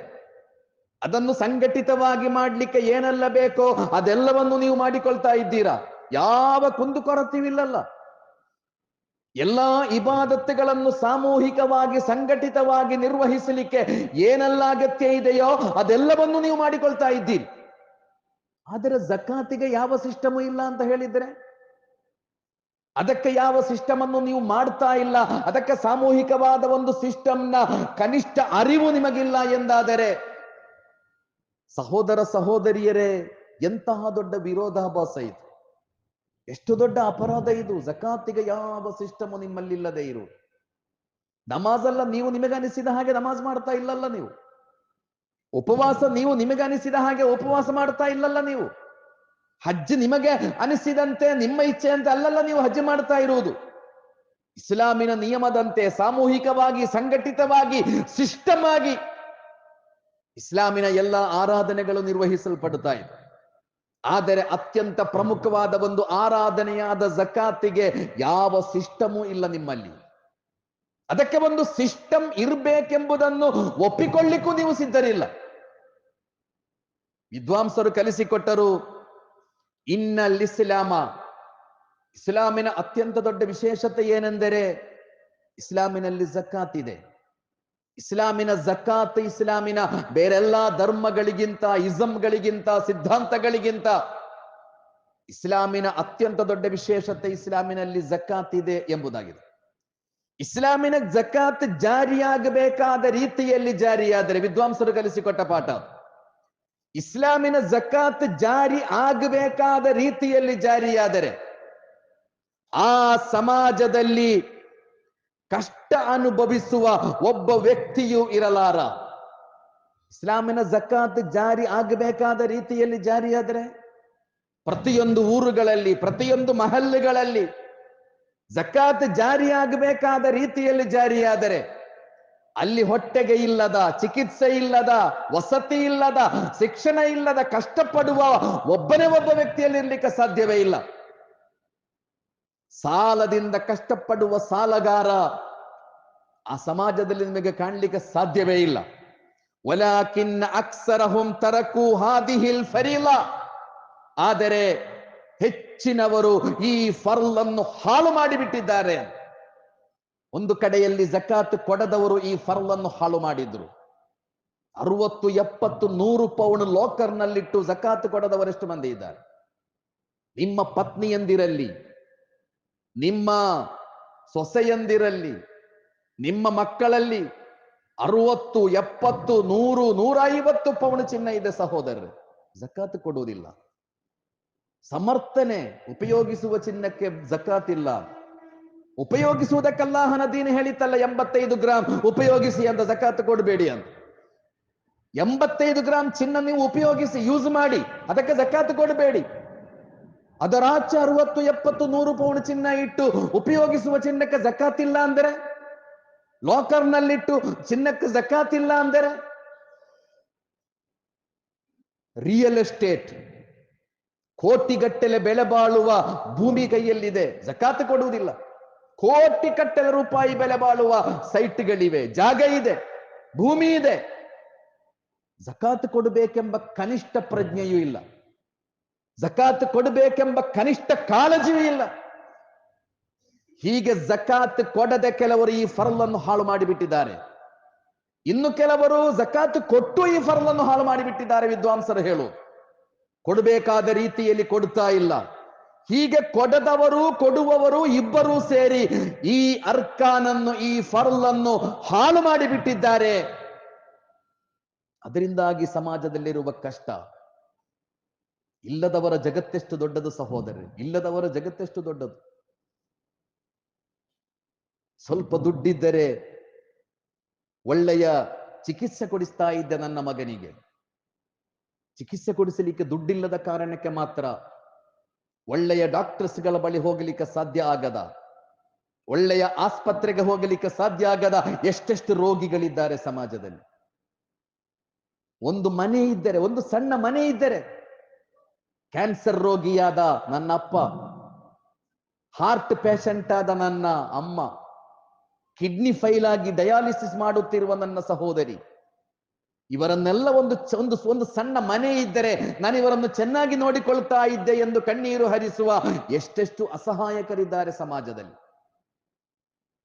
ಅದನ್ನು ಸಂಘಟಿತವಾಗಿ ಮಾಡ್ಲಿಕ್ಕೆ ಏನೆಲ್ಲ ಬೇಕೋ ಅದೆಲ್ಲವನ್ನು ನೀವು ಮಾಡಿಕೊಳ್ತಾ ಇದ್ದೀರಾ? ಯಾವ ಕುಂದುಕೊರತೆವಿಲ್ಲಲ್ಲ ಎಲ್ಲಾ ಇಬಾದತ್ತುಗಳನ್ನು ಸಾಮೂಹಿಕವಾಗಿ ಸಂಘಟಿತವಾಗಿ ನಿರ್ವಹಿಸಲಿಕ್ಕೆ ಏನೆಲ್ಲ ಅಗತ್ಯ ಇದೆಯೋ ಅದೆಲ್ಲವನ್ನು ನೀವು ಮಾಡಿಕೊಳ್ತಾ ಇದ್ದೀರಿ. ಆದರೆ ಜಕಾತಿಗೆ ಯಾವ ಸಿಸ್ಟಮು ಇಲ್ಲ ಅಂತ ಹೇಳಿದ್ರೆ? ಅದಕ್ಕೆ ಯಾವ ಸಿಸ್ಟಮ್ ಅನ್ನು ನೀವು ಮಾಡ್ತಾ ಇಲ್ಲ? ಅದಕ್ಕೆ ಸಾಮೂಹಿಕವಾದ ಒಂದು ಸಿಸ್ಟಮ್ನ ಕನಿಷ್ಠ ಅರಿವು ನಿಮಗಿಲ್ಲ ಎಂದಾದರೆ, ಸಹೋದರ ಸಹೋದರಿಯರೇ, ಎಂತಹ ದೊಡ್ಡ ವಿರೋಧಾಭಾಸ ಇದು. ಎಷ್ಟು ದೊಡ್ಡ ಅಪರಾಧ ಇದು? ಜಕಾತಿಗೆ ಯಾವ ಸಿಸ್ಟಮು ನಿಮ್ಮಲ್ಲಿಲ್ಲದೆ ಇರು. ನಮಾಜ್ ಅಲ್ಲ ನೀವು ನಿಮಗನಿಸಿದ ಹಾಗೆ ನಮಾಜ್ ಮಾಡ್ತಾ ಇಲ್ಲಲ್ಲ ನೀವು. ಉಪವಾಸ ನೀವು ನಿಮಗನಿಸಿದ ಹಾಗೆ ಉಪವಾಸ ಮಾಡ್ತಾ ಇಲ್ಲಲ್ಲ ನೀವು. ಹಜ್ ನಿಮಗೆ ಅನಿಸಿದಂತೆ, ನಿಮ್ಮ ಇಚ್ಛೆಯಂತೆ ಅಲ್ಲಲ್ಲ ನೀವು ಹಜ್ ಮಾಡ್ತಾ ಇರುವುದು. ಇಸ್ಲಾಮಿನ ನಿಯಮದಂತೆ ಸಾಮೂಹಿಕವಾಗಿ, ಸಂಘಟಿತವಾಗಿ, ಸಿಸ್ಟಮ್ ಆಗಿ ಇಸ್ಲಾಮಿನ ಎಲ್ಲ ಆರಾಧನೆಗಳು ನಿರ್ವಹಿಸಲ್ಪಡ್ತಾ ಇದೆ. ಆದರೆ ಅತ್ಯಂತ ಪ್ರಮುಖವಾದ ಒಂದು ಆರಾಧನೆಯಾದ ಜಕಾತಿಗೆ ಯಾವ ಸಿಸ್ಟಮೂ ಇಲ್ಲ ನಿಮ್ಮಲ್ಲಿ. ಅದಕ್ಕೆ ಒಂದು ಸಿಸ್ಟಮ್ ಇರಬೇಕೆಂಬುದನ್ನು ಒಪ್ಪಿಕೊಳ್ಳಿಕ್ಕೂ ನೀವು ಸಿದ್ಧರಿಲ್ಲ. ವಿದ್ವಾಂಸರು ಕಲಿಸಿಕೊಟ್ಟರು ಇನ್ನಲ್ಲಿಸ್ಲಾಮ ಇಸ್ಲಾಮಿನ ಅತ್ಯಂತ ದೊಡ್ಡ ವಿಶೇಷತೆ ಏನೆಂದರೆ ಇಸ್ಲಾಮಿನಲ್ಲಿ ಜಕಾತ್ ಇದೆ. ಇಸ್ಲಾಮಿನ ಜಕಾತ್, ಇಸ್ಲಾಮಿನ ಬೇರೆಲ್ಲಾ ಧರ್ಮಗಳಿಗಿಂತ ಇಸಂಗಳಿಗಿಂತ ಸಿದ್ಧಾಂತಗಳಿಗಿಂತ ಇಸ್ಲಾಮಿನ ಅತ್ಯಂತ ದೊಡ್ಡ ವಿಶೇಷತೆ ಇಸ್ಲಾಮಿನಲ್ಲಿ ಜಕಾತ್ ಇದೆ ಎಂಬುದಾಗಿದೆ. ಇಸ್ಲಾಮಿನ ಜಕಾತ್ ಜಾರಿಯಾಗಬೇಕಾದ ರೀತಿಯಲ್ಲಿ ಜಾರಿಯಾದರೆ ವಿದ್ವಾಂಸರು ಕಲಿಸಿಕೊಟ್ಟ ಪಾಠ ಇಸ್ಲಾಮಿನ ಜಕಾತ್ ಜಾರಿ ಆಗಬೇಕಾದ ರೀತಿಯಲ್ಲಿ ಜಾರಿಯಾದರೆ ಆ ಸಮಾಜದಲ್ಲಿ ಕಷ್ಟ ಅನುಭವಿಸುವ ಒಬ್ಬ ವ್ಯಕ್ತಿಯೂ ಇರಲಾರ. ಇಸ್ಲಾಮಿನ ಜಕಾತ್ ಜಾರಿ ಆಗಬೇಕಾದ ರೀತಿಯಲ್ಲಿ ಜಾರಿಯಾದರೆ ಪ್ರತಿಯೊಂದು ಊರುಗಳಲ್ಲಿ, ಪ್ರತಿಯೊಂದು ಮಹಲ್ಲುಗಳಲ್ಲಿ ಜಕಾತ್ ಜಾರಿಯಾಗಬೇಕಾದ ರೀತಿಯಲ್ಲಿ ಜಾರಿಯಾದರೆ ಅಲ್ಲಿ ಹೊಟ್ಟೆಗೆ ಇಲ್ಲದ, ಚಿಕಿತ್ಸೆ ಇಲ್ಲದ, ವಸತಿ ಇಲ್ಲದ, ಶಿಕ್ಷಣ ಇಲ್ಲದ, ಕಷ್ಟಪಡುವ ಒಬ್ಬನೇ ಒಬ್ಬ ವ್ಯಕ್ತಿಯಲ್ಲಿ ಇರ್ಲಿಕ್ಕೆ ಸಾಧ್ಯವೇ ಇಲ್ಲ. ಸಾಲದಿಂದ ಕಷ್ಟಪಡುವ ಸಾಲಗಾರ ಆ ಸಮಾಜದಲ್ಲಿ ನಿಮಗೆ ಕಾಣಲಿಕ್ಕೆ ಸಾಧ್ಯವೇ ಇಲ್ಲ. ವಲಾಕಿನ್ ಅಕ್ಸರಹುಂ ತರಕು ಹಾದಿಹಿಲ್ ಫರೀಲ. ಆದರೆ ಹೆಚ್ಚಿನವರು ಈ ಫರ್ಲನ್ನು ಹಾಳು ಮಾಡಿಬಿಟ್ಟಿದ್ದಾರೆ ಒಂದು ಕಡೆಯಲ್ಲಿ ಜಕಾತ್ ಕೊಡದವರು ಈ ಫರ್ಲನ್ನು ಹಾಳು ಮಾಡಿದ್ರು. ಅರುವತ್ತು, ಎಪ್ಪತ್ತು, ನೂರು ಪೌಂಡ್ ಲೋಕರ್ನಲ್ಲಿಟ್ಟು ಜಕಾತ್ ಕೊಡದವರೆಷ್ಟು ಮಂದಿ ಇದ್ದಾರೆ. ನಿಮ್ಮ ಪತ್ನಿಯಂದಿರಲ್ಲಿ ನಿಮ್ಮ ಸೊಸೆಯಂದಿರಲ್ಲಿ, ನಿಮ್ಮ ಮಕ್ಕಳಲ್ಲಿ ಅರುವತ್ತು, ಎಪ್ಪತ್ತು, ನೂರು ನೂರ ಐವತ್ತು ಪೌಂಡ್ ಚಿನ್ನ ಇದೆ ಸಹೋದರರು. ಜಕಾತ್ ಕೊಡುವುದಿಲ್ಲ. ಸಮರ್ಥನೆ ಉಪಯೋಗಿಸುವ ಚಿನ್ನಕ್ಕೆ ಜಕಾತ್ ಇಲ್ಲ. ಉಪಯೋಗಿಸುವುದಕ್ಕಲ್ಲ ಹನದೀನ್ ಹೇಳಿತಲ್ಲ ಎಂಬತ್ತೈದು ಗ್ರಾಮ್ ಉಪಯೋಗಿಸಿ ಅಂತ ಜಕಾತ್ ಕೊಡಬೇಡಿ ಅಂತ. ಎಂಬತ್ತೈದು ಗ್ರಾಮ್ ಚಿನ್ನ ನೀವು ಉಪಯೋಗಿಸಿ ಯೂಸ್ ಮಾಡಿ, ಅದಕ್ಕೆ ಜಕಾತ್ ಕೊಡಬೇಡಿ. ಅದರಾಚೆ ಅರವತ್ತು, ಎಪ್ಪತ್ತು, ನೂರು ಪೌಂಡ್ ಚಿನ್ನ ಇಟ್ಟು ಉಪಯೋಗಿಸುವ ಚಿನ್ನಕ್ಕೆ ಜಕಾತ್ ಇಲ್ಲ ಅಂದರೆ? ಲಾಕರ್ನಲ್ಲಿಟ್ಟು ಚಿನ್ನಕ್ಕೆ ಜಕಾತ್ ಇಲ್ಲ ಅಂದರೆ? ರಿಯಲ್ ಎಸ್ಟೇಟ್ ಕೋಟಿಗಟ್ಟಲೆ ಬೆಲೆ ಬಾಳುವ ಭೂಮಿ ಕೈಯಲ್ಲಿದೆ. ಜಕಾತ್ ಕೊಡುವುದಿಲ್ಲ. ಕೋಟಿ ಕಟ್ಟಲೆ ರೂಪಾಯಿ ಬೆಲೆ ಬಾಳುವ ಸೈಟ್ಗಳಿವೆ. ಜಾಗ ಇದೆ. ಭೂಮಿ ಇದೆ. ಜಕಾತ್ ಕೊಡಬೇಕೆಂಬ ಕನಿಷ್ಠ ಪ್ರಜ್ಞೆಯೂ ಇಲ್ಲ. ಜಕಾತ್ ಕೊಡಬೇಕೆಂಬ ಕನಿಷ್ಠ ಕಾಳಜಿಯೂ ಇಲ್ಲ. ಹೀಗೆ ಜಕಾತ್ ಕೊಡದೆ ಕೆಲವರು ಈ ಫರ್ಲನ್ನು ಹಾಳು ಮಾಡಿಬಿಟ್ಟಿದ್ದಾರೆ. ಇನ್ನು ಕೆಲವರು ಜಕಾತ್ ಕೊಟ್ಟು ಈ ಫರ್ಲನ್ನು ಹಾಳು ಮಾಡಿಬಿಟ್ಟಿದ್ದಾರೆ, ವಿದ್ವಾಂಸರು ಹೇಳು. ಕೊಡಬೇಕಾದ ರೀತಿಯಲ್ಲಿ ಕೊಡ್ತಾ ಇಲ್ಲ. ಹೀಗೆ ಕೊಡದವರು, ಕೊಡುವವರು ಇಬ್ಬರೂ ಸೇರಿ ಈ ಅರ್ಕಾನನ್ನು, ಈ ಫರ್ಲನ್ನು ಹಾಳು ಮಾಡಿಬಿಟ್ಟಿದ್ದಾರೆ. ಅದರಿಂದಾಗಿ ಸಮಾಜದಲ್ಲಿರುವ ಕಷ್ಟ. ಇಲ್ಲದವರ ಜಗತ್ತೆಷ್ಟು ದೊಡ್ಡದು ಸಹೋದರಿ ಇಲ್ಲದವರ ಜಗತ್ತೆಷ್ಟು ದೊಡ್ಡದು. ಸ್ವಲ್ಪ ದುಡ್ಡಿದ್ದರೆ ಒಳ್ಳೆಯ ಚಿಕಿತ್ಸೆ ಕೊಡಿಸ್ತಾ ಇದ್ದೆ ನನ್ನ ಮಗನಿಗೆ. ಚಿಕಿತ್ಸೆ ಕೊಡಿಸಲಿಕ್ಕೆ ದುಡ್ಡಿಲ್ಲದ ಕಾರಣಕ್ಕೆ ಮಾತ್ರ ಒಳ್ಳೆಯ ಡಾಕ್ಟರ್ಸ್ಗಳ ಬಳಿ ಹೋಗಲಿಕ್ಕೆ ಸಾಧ್ಯ ಆಗದ, ಒಳ್ಳೆಯ ಆಸ್ಪತ್ರೆಗೆ ಹೋಗಲಿಕ್ಕೆ ಸಾಧ್ಯ ಆಗದ ಎಷ್ಟೆಷ್ಟು ರೋಗಿಗಳಿದ್ದಾರೆ ಸಮಾಜದಲ್ಲಿ. ಒಂದು ಮನೆ ಇದ್ದರೆ, ಒಂದು ಸಣ್ಣ ಮನೆ ಇದ್ದರೆ ಕ್ಯಾನ್ಸರ್ ರೋಗಿಯಾದ ನನ್ನ ಅಪ್ಪ ಹಾರ್ಟ್ ಪೇಷಂಟ್ ಆದ ನನ್ನ ಅಮ್ಮ ಕಿಡ್ನಿ ಫೈಲ್ ಆಗಿ ಡಯಾಲಿಸಿಸ್ ಮಾಡುತ್ತಿರುವ ನನ್ನ ಸಹೋದರಿ, ಇವರನ್ನೆಲ್ಲ ಒಂದು ಒಂದು ಒಂದು ಸಣ್ಣ ಮನೆ ಇದ್ದರೆ ನಾನು ಇವರನ್ನು ಚೆನ್ನಾಗಿ ನೋಡಿಕೊಳ್ತಾ ಇದ್ದೆ ಎಂದು ಕಣ್ಣೀರು ಹರಿಸುವ ಎಷ್ಟೆಷ್ಟು ಅಸಹಾಯಕರಿದ್ದಾರೆ ಸಮಾಜದಲ್ಲಿ.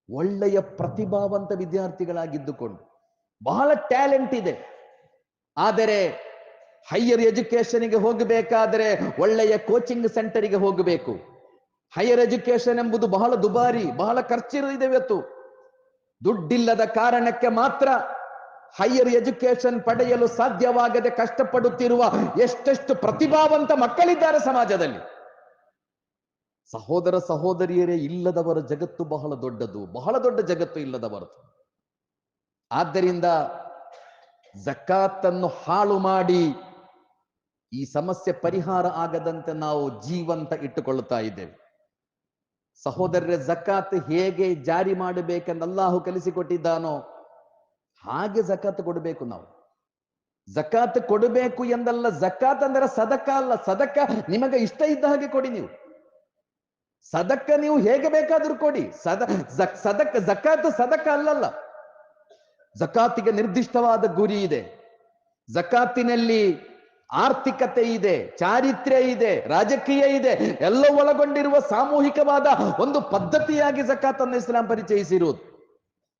ಒಳ್ಳೆಯ ಪ್ರತಿಭಾವಂತ ವಿದ್ಯಾರ್ಥಿಗಳಾಗಿದ್ದುಕೊಂಡು ಬಹಳ ಟ್ಯಾಲೆಂಟ್ ಇದೆ. ಆದರೆ ಹೈಯರ್ ಎಜುಕೇಶನ್ಗೆ ಹೋಗಬೇಕಾದರೆ ಒಳ್ಳೆಯ ಕೋಚಿಂಗ್ ಸೆಂಟರಿಗೆ ಹೋಗಬೇಕು. ಹೈಯರ್ ಎಜುಕೇಶನ್ ಎಂಬುದು ಬಹಳ ದುಬಾರಿ, ಬಹಳ ಖರ್ಚಿರಲಿದೆ ಇವತ್ತು. ದುಡ್ಡಿಲ್ಲದ ಕಾರಣಕ್ಕೆ ಮಾತ್ರ ಹೈಯರ್ ಎಜುಕೇಶನ್ ಪಡೆಯಲು ಸಾಧ್ಯವಾಗದೆ ಕಷ್ಟಪಡುತ್ತಿರುವ ಎಷ್ಟೆಷ್ಟು ಪ್ರತಿಭಾವಂತ ಮಕ್ಕಳಿದ್ದಾರೆ ಸಮಾಜದಲ್ಲಿ. ಸಹೋದರ ಸಹೋದರಿಯರೇ, ಇಲ್ಲದವರ ಜಗತ್ತು ಬಹಳ ದೊಡ್ಡದು, ಬಹಳ ದೊಡ್ಡ ಜಗತ್ತು ಇಲ್ಲದವರದು ಆದ್ದರಿಂದ ಜಕಾತನ್ನು ಹಾಳು ಮಾಡಿ ಈ ಸಮಸ್ಯೆ ಪರಿಹಾರ ಆಗದಂತೆ ನಾವು ಜೀವಂತ ಇಟ್ಟುಕೊಳ್ಳುತ್ತಾ ಇದ್ದೇವೆ. ಸಹೋದರರ, ಜಕಾತ್ ಹೇಗೆ ಜಾರಿ ಮಾಡಬೇಕೆಂದು ಅಲ್ಲಾಹು ಕಲಿಸಿಕೊಟ್ಟಿದ್ದಾನೋ ಹಾಗೆ ಜಕಾತ್ ಕೊಡಬೇಕು ನಾವು. ಜಕಾತ್ ಕೊಡಬೇಕು ಎಂದಲ್ಲ, ಜಕಾತ್ ಅಂದ್ರೆ ಸದಕ ಅಲ್ಲ. ಸದಕ ನಿಮಗೆ ಇಷ್ಟ ಇದ್ದ ಹಾಗೆ ಕೊಡಿ ನೀವು. ಸದಕ ನೀವು ಹೇಗೆ ಬೇಕಾದ್ರೂ ಕೊಡಿ. ಸದ ಸದಕ, ಜಕಾತ್ ಸದಕ ಅಲ್ಲಲ್ಲ. ಜಕಾತಿಗೆ ನಿರ್ದಿಷ್ಟವಾದ ಗುರಿ ಇದೆ. ಜಕಾತಿನಲ್ಲಿ ಆರ್ಥಿಕತೆ ಇದೆ, ಚಾರಿತ್ರ್ಯ ಇದೆ, ರಾಜಕೀಯ ಇದೆ, ಎಲ್ಲ ಒಳಗೊಂಡಿರುವ ಸಾಮೂಹಿಕವಾದ ಒಂದು ಪದ್ಧತಿಯಾಗಿ ಜಕಾತನ್ನು ಇಸ್ಲಾಂ ಪರಿಚಯಿಸಿರುವುದು.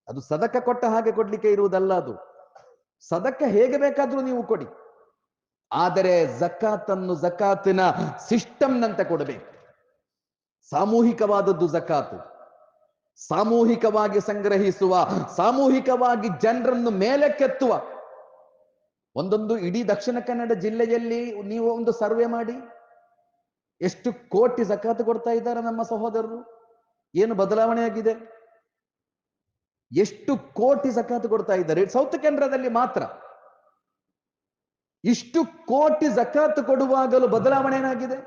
ಅದು ಸದಕ ಕೊಟ್ಟ ಹಾಗೆ ಕೊಡ್ಲಿಕ್ಕೆ ಇರುವುದಲ್ಲ ಅದು. ಸದಕ ಹೇಗೆ ಬೇಕಾದ್ರೂ ನೀವು ಕೊಡಿ. ಆದರೆ ಜಕಾತನ್ನು ಜಕಾತಿನ ಸಿಸ್ಟಮ್ನಂತೆ ಕೊಡಬೇಕು. ಸಾಮೂಹಿಕವಾದದ್ದು ಜಕಾತು. ಸಾಮೂಹಿಕವಾಗಿ ಸಂಗ್ರಹಿಸುವ, ಸಾಮೂಹಿಕವಾಗಿ ಜನರನ್ನು ಮೇಲಕ್ಕೆತ್ತುವ. ಒಂದೊಂದು ಇಡೀ ದಕ್ಷಿಣ ಕನ್ನಡ ಜಿಲ್ಲೆಯಲ್ಲಿ ನೀವು ಒಂದು ಸರ್ವೆ ಮಾಡಿ. ಎಷ್ಟು ಕೋಟಿ ಸಕಾತು ಕೊಡ್ತಾ ಇದ್ದಾರೆ ನಮ್ಮ ಸಹೋದರರು. ಏನು ಬದಲಾವಣೆ ಆಗಿದೆ? ಎಷ್ಟು ಕೋಟಿ ಸಕಾತು ಕೊಡ್ತಾ ಇದ್ದಾರೆ? ಸೌತ್ ಕೇಂದ್ರದಲ್ಲಿ ಮಾತ್ರ. ಇಷ್ಟು ಕೋಟಿ ಜಕಾತ್ ಕೊಡುವಾಗಲೂ ಬದಲಾವಣೆ ಏನಾಗಿದೆ?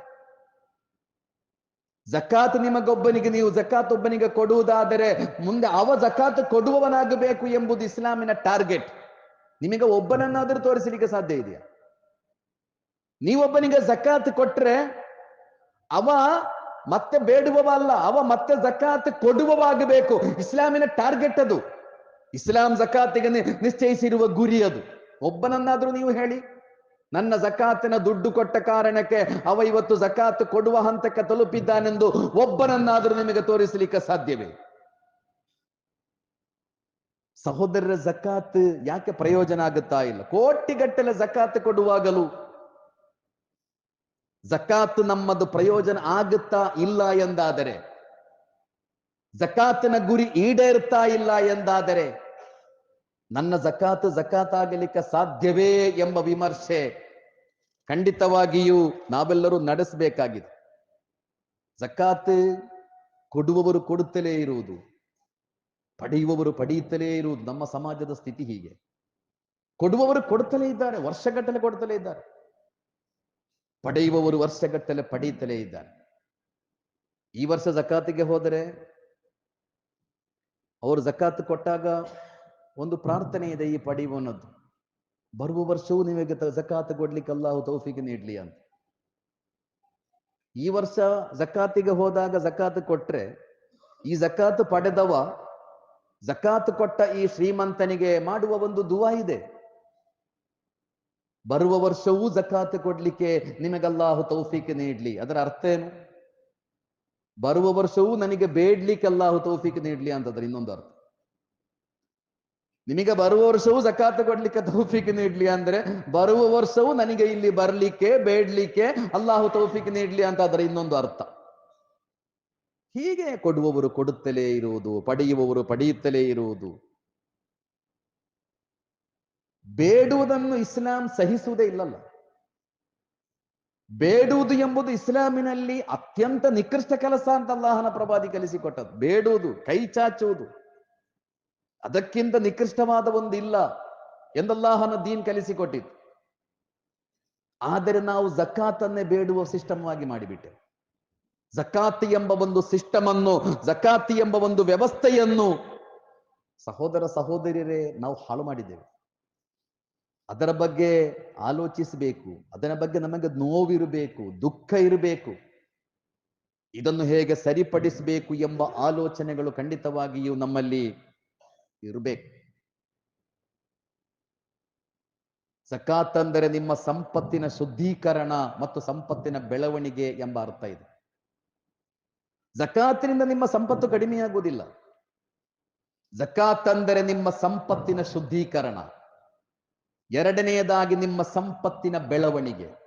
ಜಕಾತ್ ನಿಮಗೊಬ್ಬನಿಗೆ, ನೀವು ಜಕಾತ್ ಒಬ್ಬನಿಗೆ ಕೊಡುವುದಾದರೆ ಮುಂದೆ ಅವ ಜಕಾತ್ ಕೊಡುವವನಾಗಬೇಕು ಎಂಬುದು ಇಸ್ಲಾಮಿನ ಟಾರ್ಗೆಟ್. ನಿಮಗೆ ಒಬ್ಬನನ್ನಾದರೂ ತೋರಿಸಲಿಕ್ಕೆ ಸಾಧ್ಯ ಇದೆಯಾ? ನೀವೊಬ್ಬನಿಗೆ ಜಕಾತ್ ಕೊಟ್ರೆ ಅವ ಮತ್ತೆ ಬೇಡುವವ ಅಲ್ಲ ಅವ ಮತ್ತೆ ಜಕಾತ್ ಕೊಡುವವಾಗಬೇಕು. ಇಸ್ಲಾಮಿನ ಟಾರ್ಗೆಟ್ ಅದು. ಇಸ್ಲಾಂ ಜಕಾತಿಗೆ ನಿಶ್ಚಯಿಸಿರುವ ಗುರಿ ಅದು. ಒಬ್ಬನನ್ನಾದ್ರೂ ನೀವು ಹೇಳಿ. ನನ್ನ ಜಕಾತಿನ ದುಡ್ಡು ಕೊಟ್ಟ ಕಾರಣಕ್ಕೆ ಅವ ಇವತ್ತು ಜಕಾತ್ ಕೊಡುವ ಹಂತಕ್ಕೆ ತಲುಪಿದ್ದಾನೆಂದು ಒಬ್ಬನನ್ನಾದ್ರೂ ನಿಮಗೆ ತೋರಿಸಲಿಕ್ಕೆ ಸಾಧ್ಯವೇ? ಸಹೋದರರ ಜಕಾತ್ ಯಾಕೆ ಪ್ರಯೋಜನ ಆಗುತ್ತಾ ಇಲ್ಲ? ಕೋಟಿಗಟ್ಟಲೆ ಜಕಾತ್ ಕೊಡುವಾಗಲೂ ಜಕಾತ್ ನಮ್ಮದು ಪ್ರಯೋಜನ ಆಗುತ್ತಾ ಇಲ್ಲ ಎಂದಾದರೆ, ಜಕಾತ್ನ ಗುರಿ ಈಡೇರ್ತಾ ಇಲ್ಲ ಎಂದಾದರೆ, ನನ್ನ ಜಕಾತ್ ಜಕಾತ್ ಆಗಲಿಕ್ಕೆ ಸಾಧ್ಯವೇ ಎಂಬ ವಿಮರ್ಶೆ ಖಂಡಿತವಾಗಿಯೂ ನಾವೆಲ್ಲರೂ ನಡೆಸಬೇಕಾಗಿದೆ. ಜಕಾತ್ ಕೊಡುವವರು ಕೊಡುತ್ತಲೇ ಇರುವುದು. ಪಡೆಯುವವರು ಪಡೆಯುತ್ತಲೇ ಇರುವುದು ನಮ್ಮ ಸಮಾಜದ ಸ್ಥಿತಿ ಹೀಗೆ. ಕೊಡುವವರು ಕೊಡುತ್ತಲೇ ಇದ್ದಾರೆ, ವರ್ಷಗಟ್ಟಲೆ ಕೊಡುತ್ತಲೇ ಇದ್ದಾರೆ. ಪಡೆಯುವವರು ವರ್ಷಗಟ್ಟಲೆ ಪಡೆಯುತ್ತಲೇ ಇದ್ದಾರೆ. ಈ ವರ್ಷ ಜಕಾತಿಗೆ ಹೋದರೆ ಅವರು ಜಕಾತ್ ಕೊಟ್ಟಾಗ ಒಂದು ಪ್ರಾರ್ಥನೆ ಇದೆ, ಈ ಪಡೆಯುವನದ್ದು ಬರುವ ವರ್ಷವೂ ನಿಮಗೆ ಜಕಾತ್ ಕೊಡ್ಲಿಕ್ಕೆ ಅಲ್ಲಾಹು ತೌಫಿಗೆ ನೀಡ್ಲಿ ಅಂತ. ಈ ವರ್ಷ ಜಕಾತಿಗೆ ಹೋದಾಗ ಜಕಾತ್ ಕೊಟ್ರೆ, ಈ ಜಕಾತ್ ಪಡೆದವ ಜಕಾತ್ ಕೊಟ್ಟ ಈ ಶ್ರೀಮಂತನಿಗೆ ಮಾಡುವ ಒಂದು ದುವಾ ಇದೆ. ಬರುವ ವರ್ಷವೂ ಜಕಾತ್ ಕೊಡ್ಲಿಕ್ಕೆ ನಿಮಗಲ್ಲಾಹು ತೌಫೀಕ್ ನೀಡ್ಲಿ. ಅದರ ಅರ್ಥ ಏನು? ಬರುವ ವರ್ಷವೂ ನನಗೆ ಬೇಡ್ಲಿಕ್ಕೆ ಅಲ್ಲಾಹು ತೌಫೀಕ್ ನೀಡ್ಲಿ ಅಂತದ್ರ ಇನ್ನೊಂದು ಅರ್ಥ. ನಿಮಗೆ ಬರುವ ವರ್ಷವೂ ಜಕಾತ್ ಕೊಡ್ಲಿಕ್ಕೆ ತೌಫೀಕ್ ನೀಡ್ಲಿ ಅಂದ್ರೆ ಬರುವ ವರ್ಷವೂ ನನಗೆ ಇಲ್ಲಿ ಬರ್ಲಿಕ್ಕೆ, ಬೇಡ್ಲಿಕ್ಕೆ ಅಲ್ಲಾಹು ತೌಫೀಕ್ ನೀಡ್ಲಿ ಅಂತ ಅದರ ಇನ್ನೊಂದು ಅರ್ಥ. ಹೀಗೆ ಕೊಡುವವರು ಕೊಡುತ್ತಲೇ ಇರುವುದು, ಪಡೆಯುವವರು ಪಡೆಯುತ್ತಲೇ ಇರುವುದು. ಬೇಡುವುದನ್ನು ಇಸ್ಲಾಂ ಸಹಿಸುವುದೇ ಇಲ್ಲಲ್ಲ. ಬೇಡುವುದು ಎಂಬುದು ಇಸ್ಲಾಮಿನಲ್ಲಿ ಅತ್ಯಂತ ನಿಕೃಷ್ಟ ಕೆಲಸ ಅಂತ ಅಲ್ಲಾಹನ ಪ್ರವಾದಿ ಕಲಿಸಿಕೊಟ್ಟದ್ದು. ಬೇಡುವುದು, ಕೈ ಚಾಚುವುದು. ಅದಕ್ಕಿಂತ ನಿಕೃಷ್ಟವಾದ ಒಂದು ಇಲ್ಲ ಎಂದಲ್ಲಾಹನ ದೀನ್ ಕಲಿಸಿಕೊಟ್ಟಿತ್ತು ಆದರೆ ನಾವು ಜಕಾತನ್ನೇ ಬೇಡುವ ಸಿಸ್ಟಮ್ ಆಗಿ ಮಾಡಿಬಿಟ್ಟೆ ಜಕಾತಿ ಎಂಬ ಒಂದು ಸಿಸ್ಟಮ್ ಅನ್ನು ಜಕಾತಿ ಎಂಬ ಒಂದು ವ್ಯವಸ್ಥೆಯನ್ನು ಸಹೋದರ ಸಹೋದರಿಯರೇ ನಾವು ಹಾಳು ಮಾಡಿದ್ದೇವೆ. ಅದರ ಬಗ್ಗೆ ಆಲೋಚಿಸಬೇಕು. ಅದರ ಬಗ್ಗೆ ನಮಗೆ ನೋವಿರಬೇಕು, ದುಃಖ ಇರಬೇಕು. ಇದನ್ನು ಹೇಗೆ ಸರಿಪಡಿಸಬೇಕು ಎಂಬ ಆಲೋಚನೆಗಳು ಖಂಡಿತವಾಗಿಯೂ ನಮ್ಮಲ್ಲಿ ಇರಬೇಕು. ಸಕಾತ್ ಅಂದರೆ ನಿಮ್ಮ ಸಂಪತ್ತಿನ ಶುದ್ಧೀಕರಣ ಮತ್ತು ಸಂಪತ್ತಿನ ಬೆಳವಣಿಗೆ ಎಂಬ ಅರ್ಥ ಇದೆ. ಜಕಾತಿನಿಂದ ನಿಮ್ಮ ಸಂಪತ್ತು ಕಡಿಮೆಯಾಗುವುದಿಲ್ಲ. ಜಕಾತ್ ಅಂದರೆ ನಿಮ್ಮ ಸಂಪತ್ತಿನ ಶುದ್ಧೀಕರಣ. ಎರಡನೆಯದಾಗಿ ನಿಮ್ಮ ಸಂಪತ್ತಿನ ಬೆಳವಣಿಗೆ.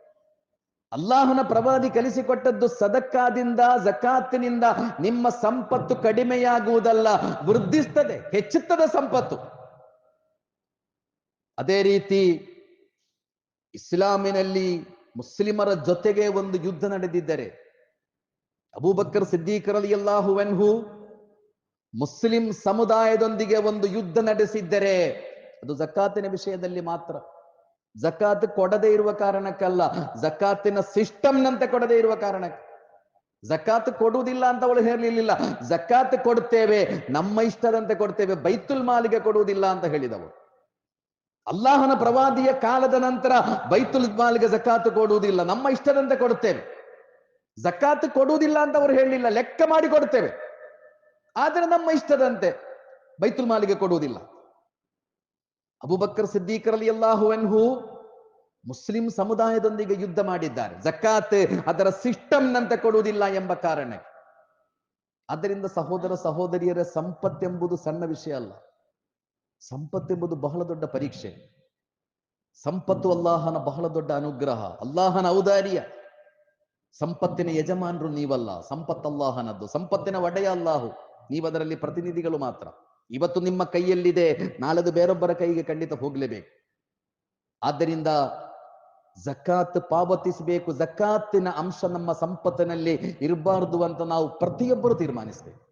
ಅಲ್ಲಾಹನ ಪ್ರವಾದಿ ಕಲಿಸಿಕೊಟ್ಟದ್ದು ಸದಕ್ಕಾದಿಂದ, ಜಕಾತಿನಿಂದ ನಿಮ್ಮ ಸಂಪತ್ತು ಕಡಿಮೆಯಾಗುವುದಲ್ಲ, ವೃದ್ಧಿಸ್ತದೆ, ಹೆಚ್ಚುತ್ತದೆ ಸಂಪತ್ತು. ಅದೇ ರೀತಿ ಇಸ್ಲಾಮಿನಲ್ಲಿ ಮುಸ್ಲಿಮರ ಜೊತೆಗೆ ಒಂದು ಯುದ್ಧ ನಡೆದಿದ್ದರೆ ಅಬೂಬಕ್ಕರ್ ಸಿದ್ದೀಕರಲ್ಲಿ ಅಲ್ಲಾಹುವೆನ್ಹು ಮುಸ್ಲಿಂ ಸಮುದಾಯದೊಂದಿಗೆ ಒಂದು ಯುದ್ಧ ನಡೆಸಿದ್ದರೆ ಅದು ಜಕಾತಿನ ವಿಷಯದಲ್ಲಿ ಮಾತ್ರ. ಜಕಾತ್ ಕೊಡದೇ ಇರುವ ಕಾರಣಕ್ಕಲ್ಲ. ಜಕಾತಿನ ಸಿಸ್ಟಮ್ನಂತೆ ಕೊಡದೇ ಇರುವ ಕಾರಣಕ್ಕೆ. ಜಕಾತ್ ಕೊಡುವುದಿಲ್ಲ ಅಂತ ಅವಳು ಹೇಳಲಿಲ್ಲ. ಜಕಾತ್ ಕೊಡ್ತೇವೆ ನಮ್ಮ ಇಷ್ಟದಂತೆ ಕೊಡ್ತೇವೆ ಬೈತುಲ್ ಮಾಲಿಗೆ ಕೊಡುವುದಿಲ್ಲ ಅಂತ ಹೇಳಿದವು ಅಲ್ಲಾಹನ ಪ್ರವಾದಿಯ ಕಾಲದ ನಂತರ ಬೈತುಲ್ ಮಾಲಿಗೆ ಜಕಾತ್ ಕೊಡುವುದಿಲ್ಲ. ನಮ್ಮ ಇಷ್ಟದಂತೆ ಕೊಡುತ್ತೇವೆ. ಜಕಾತ್ ಕೊಡುವುದಿಲ್ಲ ಅಂತ ಅವರು ಹೇಳಲಿಲ್ಲ, ಲೆಕ್ಕ ಮಾಡಿ ಕೊಡ್ತೇವೆ ಆದರೆ ನಮ್ಮ ಇಷ್ಟದಂತೆ ಬೈತುಲ್ ಮಾಲಿಗೆ ಕೊಡುವುದಿಲ್ಲ. ಅಬುಬಕ್ಕರ್ ಸಿದ್ದೀಕರಲ್ಲಿ ಅಲ್ಲಾಹುವೆನ್ಹು ಮುಸ್ಲಿಂ ಸಮುದಾಯದೊಂದಿಗೆ ಯುದ್ಧ ಮಾಡಿದ್ದಾರೆ. ಜಕಾತ್ ಅದರ ಸಿಸ್ಟಮ್ನಂತೆ ಕೊಡುವುದಿಲ್ಲ ಎಂಬ ಕಾರಣ. ಆದ್ದರಿಂದ ಸಹೋದರ ಸಹೋದರಿಯರ ಸಂಪತ್ತೆಂಬುದು ಸಣ್ಣ ವಿಷಯ ಅಲ್ಲ. ಸಂಪತ್ತೆಂಬುದು ಬಹಳ ದೊಡ್ಡ ಪರೀಕ್ಷೆ. ಸಂಪತ್ತು ಅಲ್ಲಾಹನ ಬಹಳ ದೊಡ್ಡ ಅನುಗ್ರಹ, ಅಲ್ಲಾಹನ ಔದಾರ್ಯ. ಸಂಪತ್ತಿನ ಯಜಮಾನರು ನೀವಲ್ಲ, ಸಂಪತ್ತಲ್ಲಾಹನದ್ದು. ಸಂಪತ್ತಿನ ಒಡೆಯ ಅಲ್ಲಾಹು. ನೀವದರಲ್ಲಿ ಪ್ರತಿನಿಧಿಗಳು ಮಾತ್ರ. ಇವತ್ತು ನಿಮ್ಮ ಕೈಯಲ್ಲಿದೆ, ನಾಳೆದು ಬೇರೊಬ್ಬರ ಕೈಗೆ ಖಂಡಿತ ಹೋಗ್ಲೇಬೇಕು. ಆದ್ದರಿಂದ ಜಕಾತ್ ಪಾವತಿಸಬೇಕು. ಜಕಾತಿನ ಅಂಶ ನಮ್ಮ ಸಂಪತ್ತಿನಲ್ಲಿ ಇರಬಾರದು ಅಂತ ನಾವು ಪ್ರತಿಯೊಬ್ಬರು ತೀರ್ಮಾನಿಸಬೇಕು.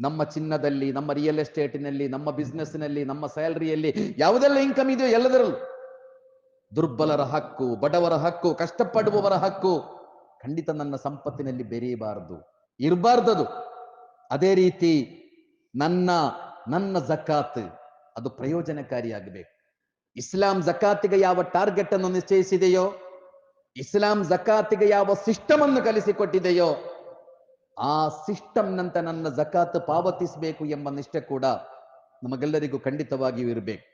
ನಮ್ಮ ಚಿನ್ನದಲ್ಲಿ, ನಮ್ಮ ರಿಯಲ್ ಎಸ್ಟೇಟ್ನಲ್ಲಿ ನಮ್ಮ ಬಿಸ್ನೆಸ್ನಲ್ಲಿ ನಮ್ಮ ಸ್ಯಾಲರಿಯಲ್ಲಿ ಯಾವುದೆಲ್ಲ ಇನ್ಕಮ್ ಇದೆಯೋ ಎಲ್ಲದರಲ್ಲೂ ದುರ್ಬಲರ ಹಕ್ಕು, ಬಡವರ ಹಕ್ಕು, ಕಷ್ಟಪಡುವವರ ಹಕ್ಕು ಖಂಡಿತ ನನ್ನ ಸಂಪತ್ತಿನಲ್ಲಿ ಬೆರೆಯಬಾರದು. ಇರಬಾರ್ದದು. ಅದೇ ರೀತಿ ನನ್ನ ನನ್ನ ಜಕಾತ್ ಅದು ಪ್ರಯೋಜನಕಾರಿಯಾಗಬೇಕು. ಇಸ್ಲಾಂ ಜಕಾತಿಗೆ ಯಾವ ಟಾರ್ಗೆಟ್ ಅನ್ನು ನಿಶ್ಚಯಿಸಿದೆಯೋ, ಇಸ್ಲಾಂ ಜಕಾತಿಗೆ ಯಾವ ಸಿಸ್ಟಮ್ ಅನ್ನು ಕಲಿಸಿಕೊಟ್ಟಿದೆಯೋ, ಆ ಸಿಸ್ಟಮ್ನಂತೆ ನನ್ನ ಜಕಾತ್ ಪಾವತಿಸಬೇಕು ಎಂಬ ನಿಷ್ಠೆ ಕೂಡ ನಮಗೆಲ್ಲರಿಗೂ ಖಂಡಿತವಾಗಿಯೂ ಇರಬೇಕು.